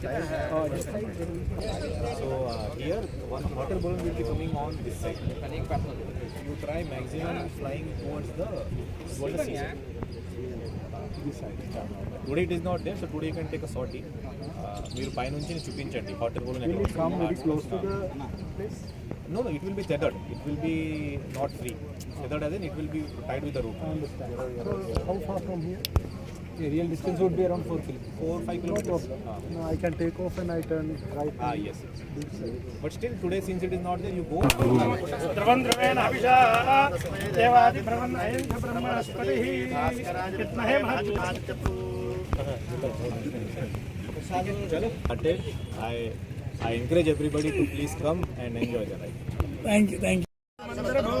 So uh, here, one water balloon will be coming on this side. You try maximum flying towards the towards the sea. This side. Today it is not there, so today you can take a sortie. Uh, మీరు పైనుంచి చూపించండి water bowl Will it come very close to the place? No, no, it will be tethered. It will be not free. Tethered The real distance would be around 4 kilometers. 4 5 kilometers. No, no, I can take off and I turn right. Ah, yes. But still, today, since it is not there, you go. द्रवन्द्रवेण devadi देवादि ब्रह्मन् अयं च kitna hai महत्तु चलो I I encourage everybody to please come and enjoy the ride. Thank you, thank you.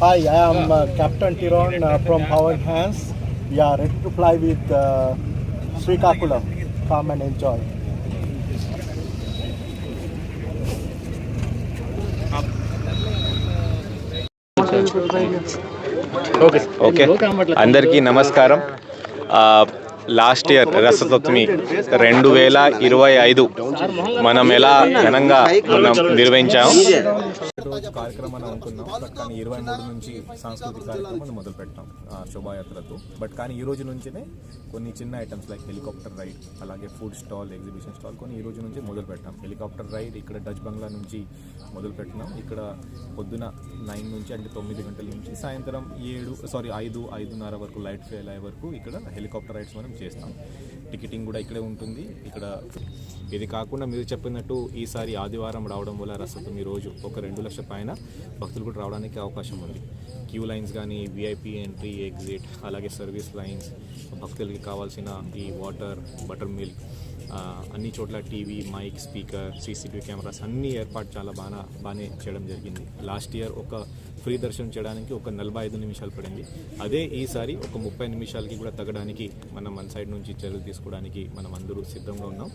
Hi, I am uh, Captain Tiron uh, from Power Hands. We are ready to fly with uh, Srikakulam. Come and enjoy. Okay అందరికీ నమస్కారం ఆ, last year రసతత్మి రెండు వేల ఇరవై ఐదు. మనం ఎలా ఘనంగా మనం నిర్వహించాము రోజు కార్యక్రమాన్ని అనుకున్నాం. బట్ కానీ ఇరవై మూడు నుంచి సాంస్కృతిక కార్యక్రమాన్ని మొదలు పెట్టాం శోభాయాత్రతో. బట్ కానీ ఈ రోజు నుంచినే కొన్ని చిన్న ఐటమ్స్ లైక్ హెలికాప్టర్ రైడ్ అలాగే ఫుడ్ స్టాల్ ఎగ్జిబిషన్ స్టాల్ కొన్ని ఈ రోజు నుంచి మొదలు పెట్టాం హెలికాప్టర్ రైడ్ ఇక్కడ డచ్ బంగ్లా నుంచి మొదలు పెట్టినాం ఇక్కడ పొద్దున నైన్ నుంచి అంటే తొమ్మిది గంటల నుంచి సాయంత్రం ఏడు సారీ ఐదు ఐదున్నర వరకు లైట్ ఫెయిల్ అయ్యే వరకు ఇక్కడ హెలికాప్టర్ రైడ్స్ మనం చేస్తాం. టికెటింగ్ కూడా ఇక్కడే ఉంటుంది. ఇక్కడ ఇది కాకుండా మీరు చెప్పినట్టు ఈసారి ఆదివారం రావడం వల్ల రసతం ఈ రోజు ఒక రెండు లక్షల పైన భక్తులు కూడా రావడానికి అవకాశం ఉంది. క్యూ లైన్స్ కానీ విఐపి ఎంట్రీ ఎగ్జిట్ అలాగే సర్వీస్ లైన్స్ భక్తులకి కావాల్సిన ఈ వాటర్ బటర్ మిల్క్ అన్ని చోట్ల TV mike speaker CCTV cameras అన్ని ఏర్పాటు చాలా బాగా బాగానే చేయడం జరిగింది. లాస్ట్ ఇయర్ ఒక ఫ్రీ దర్శనం చేయడానికి ఒక నలభై ఐదు నిమిషాలు పడింది. అదే ఈసారి ఒక ముప్పై నిమిషాలకి కూడా తగ్గడానికి మనం మన సైడ్ నుంచి చర్యలు తీసుకోవడానికి మనం అందరూ సిద్ధంగా ఉన్నాం.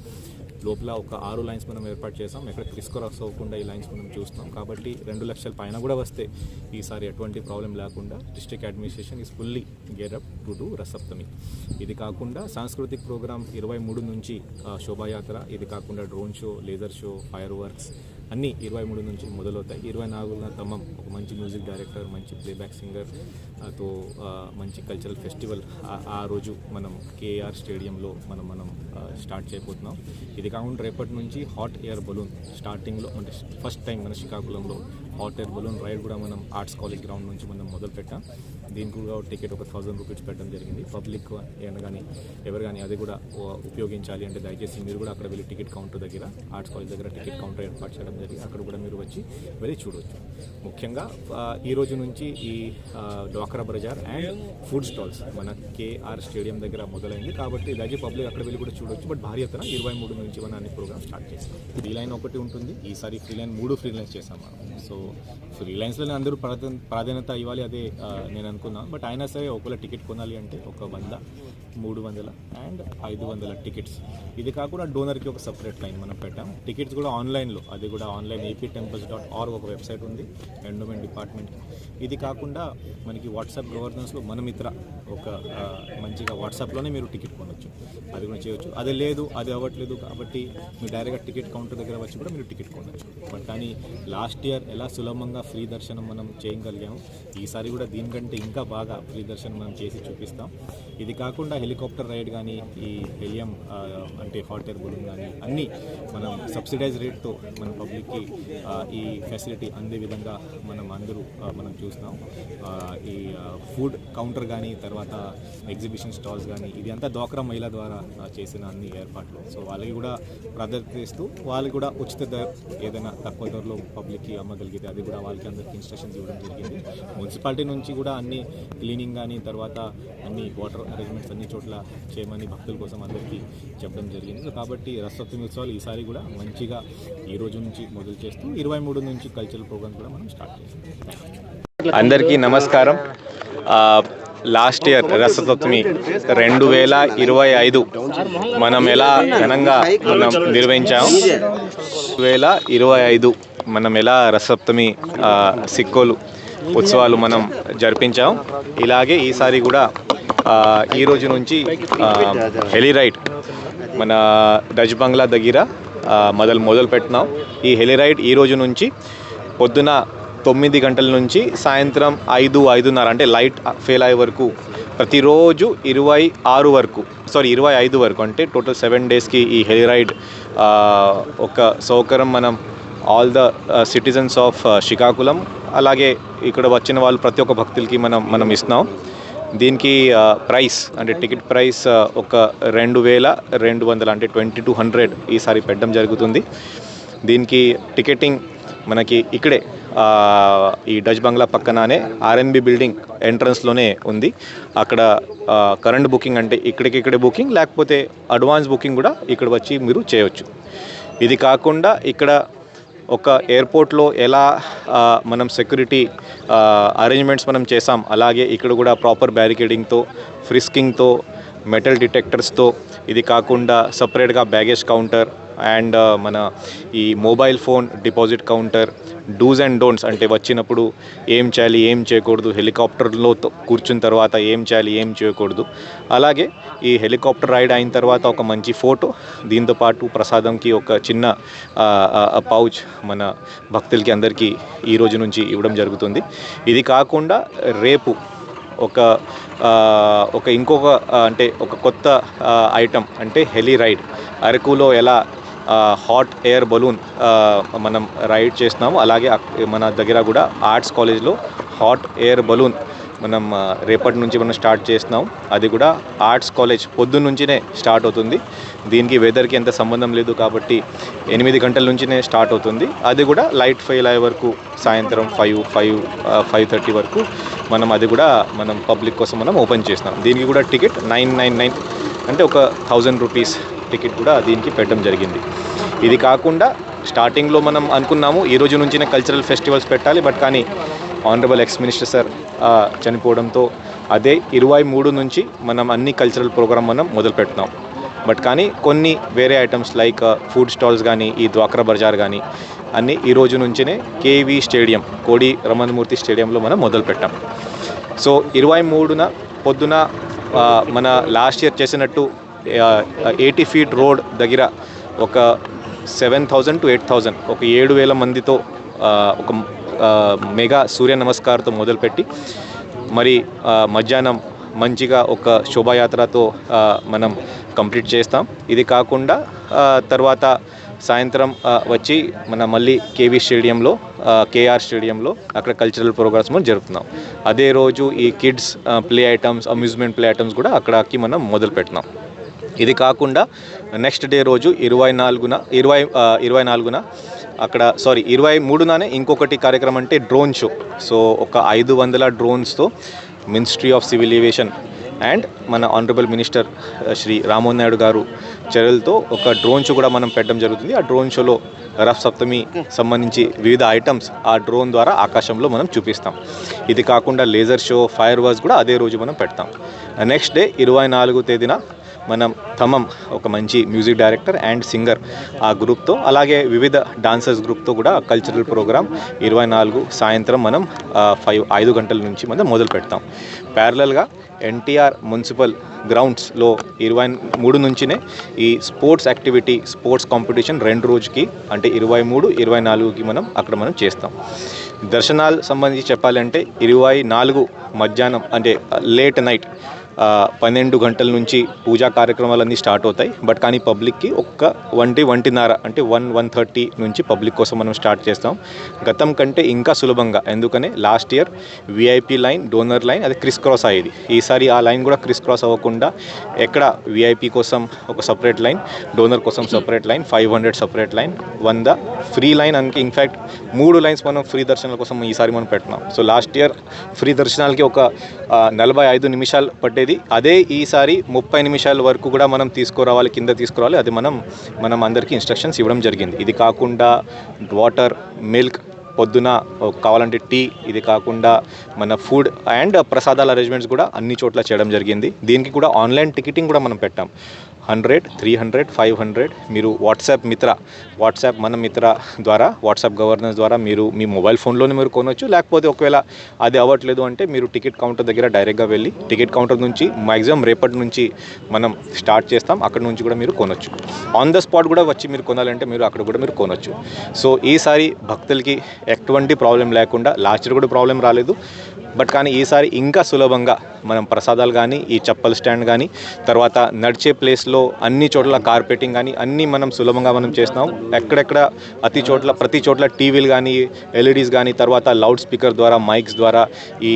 లోపల ఒక ఆరు లైన్స్ మనం ఏర్పాటు చేసాం ఎక్కడ క్రిస్కరాక్స్ అవ్వకుండా ఈ లైన్స్ మనం చూస్తాం కాబట్టి రెండు లక్షల పైన కూడా వస్తే ఈసారి ఎటువంటి ప్రాబ్లం లేకుండా district administration is fully gear up up to do Rathasaptami ఇది కాకుండా సాంస్కృతిక ప్రోగ్రామ్ ఇరవై మూడు నుంచి శోభాయాత్ర ఇది కాకుండా drone show laser show fireworks అన్నీ ఇరవై మూడు నుంచి మొదలవుతాయి. ఇరవై నాలుగున తమ్మం ఒక మంచి మ్యూజిక్ డైరెక్టర్ మంచి ప్లేబ్యాక్ సింగర్తో మంచి కల్చరల్ ఫెస్టివల్ ఆ- రోజు మనం కేఆర్ స్టేడియంలో మనం మనం స్టార్ట్ చేయబోతున్నాం. ఇది కాకుండా రేపటి నుంచి హాట్ ఎయిర్ బలూన్ స్టార్టింగ్లో అంటే ఫస్ట్ టైం మన శ్రీకాకుళంలో హాట్ ఎయిర్ బలూన్ రైడ్ కూడా మనం ఆర్ట్స్ కాలేజ్ గ్రౌండ్ నుంచి మనం మొదలు పెట్టాం దీనికి కూడా టికెట్ ఒక థౌసండ్ రూపీస్ పెట్టడం జరిగింది. పబ్లిక్ ఏమైనా కానీ ఎవరు కానీ అది కూడా ఉపయోగించాలి అంటే దయచేసి మీరు కూడా అక్కడ వెళ్ళి టికెట్ కౌంటర్ దగ్గర ఆర్ట్స్ కాలేజ్ దగ్గర టికెట్ కౌంటర్ ఏర్పాటు చేయడం జరిగింది అక్కడ కూడా మీరు వచ్చి వెళ్ళి చూడవచ్చు ముఖ్యంగా ఈ రోజు నుంచి ఈ ఆ, డ్వాక్రా బజార్ అండ్ ఫుడ్ స్టాల్స్ మన కేఆర్ స్టేడియం దగ్గర మొదలైంది. కాబట్టి దయచేసి పబ్లిక్ అక్కడ వెళ్ళి కూడా చూడొచ్చు. బట్ భారీ ఎత్తున ఇరవై మూడు నుంచి మన అన్ని ప్రోగ్రామ్ స్టార్ట్ చేస్తాం. ఫ్రీ లైన్ ఒకటి ఉంటుంది. ఈసారి ఫ్రీ లైన్ మూడు ఫ్రీ లైన్స్ చేస్తాం మనం. సో ఫ్రీ లైన్స్లోనే అందరూ ప్రాధాన్య ప్రాధాన్యత ఇవ్వాలి అదే నేను అనుకున్నాను బట్ అయినా సరే ఒకవేళ టికెట్ కొనాలి అంటే ఒక వంద మూడు వందల అండ్ ఐదు వందల టికెట్స్. ఇది కాకుండా డోనర్కి ఒక సపరేట్ లైన్ మనం పెట్టాం. టికెట్స్ కూడా ఆన్లైన్లో. అది కూడా online AP temples dot org ఒక వెబ్సైట్ ఉంది ఎండోమెంట్ డిపార్ట్మెంట్ ఇది కాకుండా మనకి వాట్సాప్ గవర్నెన్స్లో మన మిత్ర ఒక మంచిగా వాట్సాప్లోనే మీరు టికెట్ కొనవచ్చు అది కూడా చేయొచ్చు. అది లేదు అది అవ్వట్లేదు కాబట్టి మీరు డైరెక్ట్గా టికెట్ కౌంటర్ దగ్గర వచ్చి కూడా మీరు టికెట్ కొనవచ్చు బట్ కానీ లాస్ట్ ఇయర్ ఎలా సులభంగా ఫ్రీ దర్శనం మనం చేయగలిగాము. ఈసారి కూడా దీనికంటే ఇంకా బాగా ఫ్రీ దర్శనం మనం చేసి చూపిస్తాం. ఇది కాకుండా హెలికాప్టర్ రైడ్ కానీ ఈ హెలియం అంటే హాట్ ఎయిర్ బలూన్ కానీ అన్నీ మనం సబ్సిడైజ్ రేట్తో మన పబ్లిక్కి ఈ ఫెసిలిటీ అందే విధంగా మనం అందరూ మనం చూస్తాం. ఈ ఫుడ్ కౌంటర్ కానీ తర్వాత ఎగ్జిబిషన్ స్టాల్స్ కానీ ఇది అంతా డోక్రా మహిళ ద్వారా చేసిన అన్ని ఏర్పాట్లు. సో వాళ్ళకి కూడా ప్రదర్శిస్తూ వాళ్ళు కూడా ఉచిత ధర ఏదైనా తక్కువ ధరలో పబ్లిక్కి అమ్మగలిగితే అది కూడా వాళ్ళకి అందరికీ ఇన్స్ట్రక్షన్స్ ఇవ్వడం జరిగింది. మున్సిపాలిటీ నుంచి కూడా అన్ని క్లీనింగ్ కానీ తర్వాత అన్ని వాటర్ అరేంజ్మెంట్స్ అన్ని చోట్ల చేయమని భక్తుల కోసం అందరికీ చెప్పడం జరిగింది. సో కాబట్టి రసప్తమి ఉత్సవాలు ఈసారి కూడా మంచిగా ఈ రోజు నుంచి మొదలు చేస్తూ ఇరవై మూడు నుంచి కల్చరల్ ప్రోగ్రామ్ కూడా మనం స్టార్ట్ చేస్తాం. అందరికీ నమస్కారం. లాస్ట్ ఇయర్ రసతత్మి రెండు వేల ఇరవై ఐదు మనం ఎలా ఘనంగా మనం నిర్వహించాము రెండు వేల ఇరవై ఐదు మనం ఎలా రసప్తమి సిక్కోలు ఉత్సవాలు మనం జరిపించాం. ఇలాగే ఈసారి కూడా ఈ రోజు నుంచి హెలిరైట్ మన డచ్ బంగ్లా దగ్గర మొదలు మొదలు పెట్టినాం ఈ హెలిరైడ్ ఈ రోజు నుంచి పొద్దున తొమ్మిది గంటల నుంచి సాయంత్రం ఐదు ఐదున్నర అంటే లైట్ ఫెయిల్ అయ్యే వరకు ప్రతిరోజు ఇరవై ఆరు వరకు సారీ ఇరవై ఐదు వరకు అంటే టోటల్ సెవెన్ డేస్కి ఈ హెలిరైడ్ ఒక సౌకర్యం మనం all the citizens of Srikakulam. అలాగే ఇక్కడ వచ్చిన వాళ్ళు ప్రతి ఒక్క భక్తులకి మనం మనం ఇస్తున్నాం. దీనికి ప్రైస్ అంటే టికెట్ ప్రైస్ ఒక రెండు వేల రెండు వందలు అంటే ట్వంటీ టూ హండ్రెడ్ ఈసారి పెట్టడం జరుగుతుంది. దీనికి టికెటింగ్ మనకి ఇక్కడే ఈ డచ్ బంగ్లా పక్కననే ఆర్ఎన్బి బిల్డింగ్ ఎంట్రన్స్లోనే ఉంది. అక్కడ కరెంట్ బుకింగ్ అంటే ఇక్కడికి ఇక్కడే బుకింగ్ లేకపోతే అడ్వాన్స్ బుకింగ్ కూడా ఇక్కడ వచ్చి మీరు చేయొచ్చు. ఇది కాకుండా ఇక్కడ ఒక ఎయిర్పోర్ట్లో ఎలా మనం సెక్యూరిటీ అరేంజ్మెంట్స్ మనం చేసాం అలాగే ఇక్కడ కూడా ప్రాపర్ బ్యారికేడింగ్తో ఫ్రిస్కింగ్తో మెటల్ డిటెక్టర్స్తో ఇది కాకుండా సపరేట్గా బ్యాగేజ్ కౌంటర్ అండ్ మన ఈ mobile phone deposit counter dos and don'ts అంటే వచ్చినప్పుడు ఏం చేయాలి ఏం చేయకూడదు హెలికాప్టర్లో కూర్చున్న తర్వాత ఏం చేయాలి ఏం చేయకూడదు. అలాగే ఈ హెలికాప్టర్ రైడ్ అయిన తర్వాత ఒక మంచి ఫోటో దీంతో పాటు ప్రసాదంకి ఒక చిన్న పౌచ్ మన భక్తులకి అందరికీ ఈ రోజు నుంచి ఇవ్వడం జరుగుతుంది. ఇది కాకుండా రేపు ఒక ఒక ఇంకొక అంటే ఒక కొత్త ఐటమ్ అంటే హెలీ రైడ్. అరకులో ఎలా హాట్ ఎయిర్ బలూన్ మనం రైడ్ చేస్తున్నాము. అలాగే మన దగ్గర కూడా ఆర్ట్స్ కాలేజ్లో హాట్ ఎయిర్ బలూన్ మనం రేపటి నుంచి మనం స్టార్ట్ చేస్తున్నాం. అది కూడా ఆర్ట్స్ కాలేజ్ పొద్దున్న నుంచినే స్టార్ట్ అవుతుంది. దీనికి వెదర్కి ఎంత సంబంధం లేదు కాబట్టి ఎనిమిది గంటల నుంచినే స్టార్ట్ అవుతుంది. అది కూడా లైట్ ఫెయిల్ అయ్యే వరకు సాయంత్రం ఫైవ్ ఫైవ్ ఫైవ్ థర్టీ వరకు మనం అది కూడా మనం పబ్లిక్ కోసం మనం ఓపెన్ చేస్తున్నాం. దీనికి కూడా టికెట్ నైన్ నైన్ నైన్ అంటే ఒక థౌజండ్ రూపీస్ టికెట్ కూడా దీనికి పెట్టడం జరిగింది. ఇది కాకుండా స్టార్టింగ్లో మనం అనుకున్నాము ఈ రోజు నుంచినే కల్చరల్ ఫెస్టివల్స్ పెట్టాలి బట్ కానీ ఆనరబుల్ ఎక్స్ మినిస్టర్ సార్ చనిపోవడంతో అదే ఇరవై మూడు నుంచి మనం అన్ని కల్చరల్ ప్రోగ్రామ్ మనం మొదలు పెడుతున్నాం. బట్ కానీ కొన్ని వేరే ఐటమ్స్ లైక్ ఫుడ్ స్టాల్స్ కానీ ఈ ద్వాక్రా బజార్ కానీ అన్నీ ఈ రోజు నుంచినే కేవీ స్టేడియం కోడి రమణమూర్తి స్టేడియంలో మనం మొదలు పెట్టాం. సో ఇరవై మూడున పొద్దున మన లాస్ట్ ఇయర్ చేసినట్టు ఎయిటీ ఫీట్ రోడ్ దగ్గర ఒక seven thousand to eight thousand ఒక ఏడు వేల మందితో ఒక మెగా సూర్య నమస్కారంతో మొదలుపెట్టి మరి మధ్యాహ్నం మంచిగా ఒక శోభాయాత్రతో మనం కంప్లీట్ చేస్తాం. ఇది కాకుండా తర్వాత సాయంత్రం వచ్చి మన మళ్ళీ కేవీ స్టేడియంలో కేఆర్ స్టేడియంలో అక్కడ కల్చరల్ ప్రోగ్రామ్స్ మనం జరుపుతున్నాం. అదే రోజు ఈ kids play items amusement play items కూడా అక్కడికి మనం మొదలు పెడుతున్నాం ఇది కాకుండా నెక్స్ట్ డే రోజు ఇరవై నాలుగున ఇరవై ఇరవై నాలుగున అక్కడ సారీ ఇరవై మూడుననే ఇంకొకటి కార్యక్రమం అంటే డ్రోన్ షో. సో ఒక ఐదు వందల డ్రోన్స్తో ministry of civil aviation and మన ఆనరబుల్ మినిస్టర్ శ్రీ రామ్మోహన్ నాయుడు గారు చర్యలతో ఒక డ్రోన్ షో కూడా మనం పెట్టడం జరుగుతుంది. ఆ డ్రోన్ షోలో రఫ్ సప్తమి సంబంధించి వివిధ ఐటమ్స్ ఆ డ్రోన్ ద్వారా ఆకాశంలో మనం చూపిస్తాం. ఇది కాకుండా లేజర్ షో ఫైర్ వర్క్స్ కూడా అదే రోజు మనం పెడతాం. నెక్స్ట్ డే ఇరవై నాలుగు తేదీన మనం తమం ఒక మంచి మ్యూజిక్ డైరెక్టర్ అండ్ సింగర్ ఆ గ్రూప్తో అలాగే వివిధ డాన్సర్స్ గ్రూప్తో కూడా కల్చరల్ ప్రోగ్రామ్ ఇరవై నాలుగు సాయంత్రం మనం ఫైవ్ ఐదు గంటల నుంచి మనం మొదలు పెడతాం. ప్యారలల్గా ఎన్టీఆర్ మున్సిపల్ గ్రౌండ్స్లో ఇరవై మూడు నుంచినే ఈ స్పోర్ట్స్ యాక్టివిటీ స్పోర్ట్స్ కాంపిటీషన్ రెండు రోజుకి అంటే ఇరవై మూడు ఇరవై నాలుగుకి మనం అక్కడ మనం చేస్తాం. దర్శనాలు సంబంధించి చెప్పాలంటే ఇరవై నాలుగు మధ్యాహ్నం అంటే లేట్ నైట్ పన్నెండు గంటల నుంచి పూజా కార్యక్రమాలన్నీ స్టార్ట్ అవుతాయి. బట్ కానీ పబ్లిక్కి ఒక్క వంటి వంటిన్నర అంటే వన్ వన్ థర్టీ నుంచి పబ్లిక్ కోసం మనం స్టార్ట్ చేస్తాం. గతం కంటే ఇంకా సులభంగా ఎందుకనే last year VIP line donor line అది క్రిస్ క్రాస్ అయ్యేది. ఈసారి ఆ లైన్ కూడా క్రిస్ క్రాస్ అవ్వకుండా ఎక్కడ విఐపి కోసం ఒక సపరేట్ లైన్ డోనర్ కోసం separate line five hundred separate line వంద ఫ్రీ లైన్ అంటే ఇన్ఫ్యాక్ట్ మూడు లైన్స్ మనం ఫ్రీ దర్శనాల కోసం ఈసారి మనం పెట్టినాం సో లాస్ట్ ఇయర్ ఫ్రీ దర్శనాలకి ఒక నలభై ఐదు నిమిషాలు పట్టే ఉండేది. అదే ఈసారి ముప్పై నిమిషాల వరకు కూడా మనం తీసుకురావాలి కింద తీసుకురావాలి. అది మనం మనం అందరికీ ఇన్స్ట్రక్షన్స్ ఇవ్వడం జరిగింది. ఇది కాకుండా వాటర్ మిల్క్ పొద్దున కావాలంటే టీ ఇది కాకుండా మన ఫుడ్ అండ్ ప్రసాదాల అరేంజ్మెంట్స్ కూడా అన్ని చోట్ల చేయడం జరిగింది. దీనికి కూడా ఆన్లైన్ టికెటింగ్ కూడా మనం పెట్టాం. Hundred three hundred five hundred. మీరు వాట్సాప్ మిత్ర వాట్సాప్ మన మిత్ర ద్వారా వాట్సాప్ గవర్నెన్స్ ద్వారా మీరు మీ మొబైల్ ఫోన్లోనే మీరు కొనవచ్చు లేకపోతే ఒకవేళ అది అవ్వట్లేదు అంటే మీరు టికెట్ కౌంటర్ దగ్గర డైరెక్ట్గా వెళ్ళి టికెట్ కౌంటర్ నుంచి మ్యాక్సిమం రేపటి నుంచి మనం స్టార్ట్ చేస్తాం. అక్కడ నుంచి కూడా మీరు కొనవచ్చు ఆన్ ద స్పాట్ కూడా వచ్చి మీరు కొనాలంటే మీరు అక్కడ కూడా మీరు కొనవచ్చు సో ఈసారి భక్తులకి ఎటువంటి ప్రాబ్లం లేకుండా లాస్ట్ ఇయర్ కూడా ప్రాబ్లం రాలేదు. బట్ కానీ ఈసారి ఇంకా సులభంగా మనం ప్రసాదాలు కానీ ఈ చప్పల్ స్టాండ్ కానీ తర్వాత నడిచే ప్లేస్లో అన్ని చోట్ల కార్పెటింగ్ కానీ అన్నీ మనం సులభంగా మనం చేస్తున్నాం. ఎక్కడెక్కడ అతి చోట్ల ప్రతి చోట్ల టీవీలు కానీ ఎల్ఈడీస్ కానీ తర్వాత లౌడ్ స్పీకర్ ద్వారా మైక్స్ ద్వారా ఈ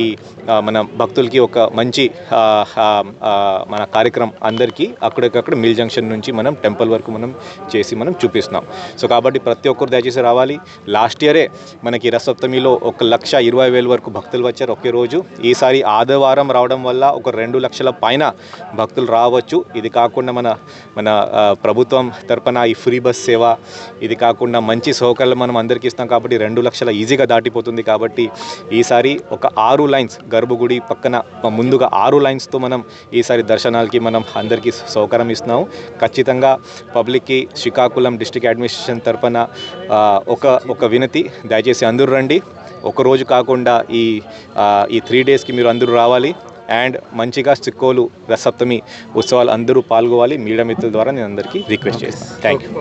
మన భక్తులకి ఒక మంచి మన కార్యక్రమం అందరికీ అక్కడికక్కడ మిల్ జంక్షన్ నుంచి మనం టెంపుల్ వరకు మనం చేసి మనం చూపిస్తున్నాం. సో కాబట్టి ప్రతి ఒక్కరు దయచేసి రావాలి. లాస్ట్ ఇయరే మనకి రసప్తమిలో ఒక లక్ష ఇరవై వేల వరకు భక్తులు వచ్చారు. ఒకే రోజు ఈసారి ఆదివారం రావడం వల్ల ఒక రెండు లక్షల పైన భక్తులు రావచ్చు. ఇది కాకుండా మన మన ప్రభుత్వం తరపున ఈ ఫ్రీ బస్ సేవ ఇది కాకుండా మంచి సౌకర్యాలు మనం అందరికీ ఇస్తాం కాబట్టి రెండు లక్షల ఈజీగా దాటిపోతుంది కాబట్టి ఈసారి ఒక ఆరు లైన్స్ గర్భగుడి పక్కన ముందుగా ఆరు లైన్స్తో మనం ఈసారి దర్శనాలకి మనం అందరికీ సౌకర్యం ఇస్తున్నాము ఖచ్చితంగా పబ్లిక్కి శ్రీకాకుళం డిస్ట్రిక్ట్ అడ్మినిస్ట్రేషన్ తరపున ఒక ఒక వినతి. దయచేసి అందరూ రండి. ఒక రోజు కాకుండా ఈ ఈ త్రీ డేస్కి మీరు అందరూ రావాలి. అండ్ మంచిగా చిక్కోలు రసప్తమి ఉత్సవాలు అందరూ పాల్గొవాలి. మీడియా మిత్రుల ద్వారా నేను అందరికీ రిక్వెస్ట్ చేస్తాను thank you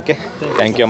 okay thank you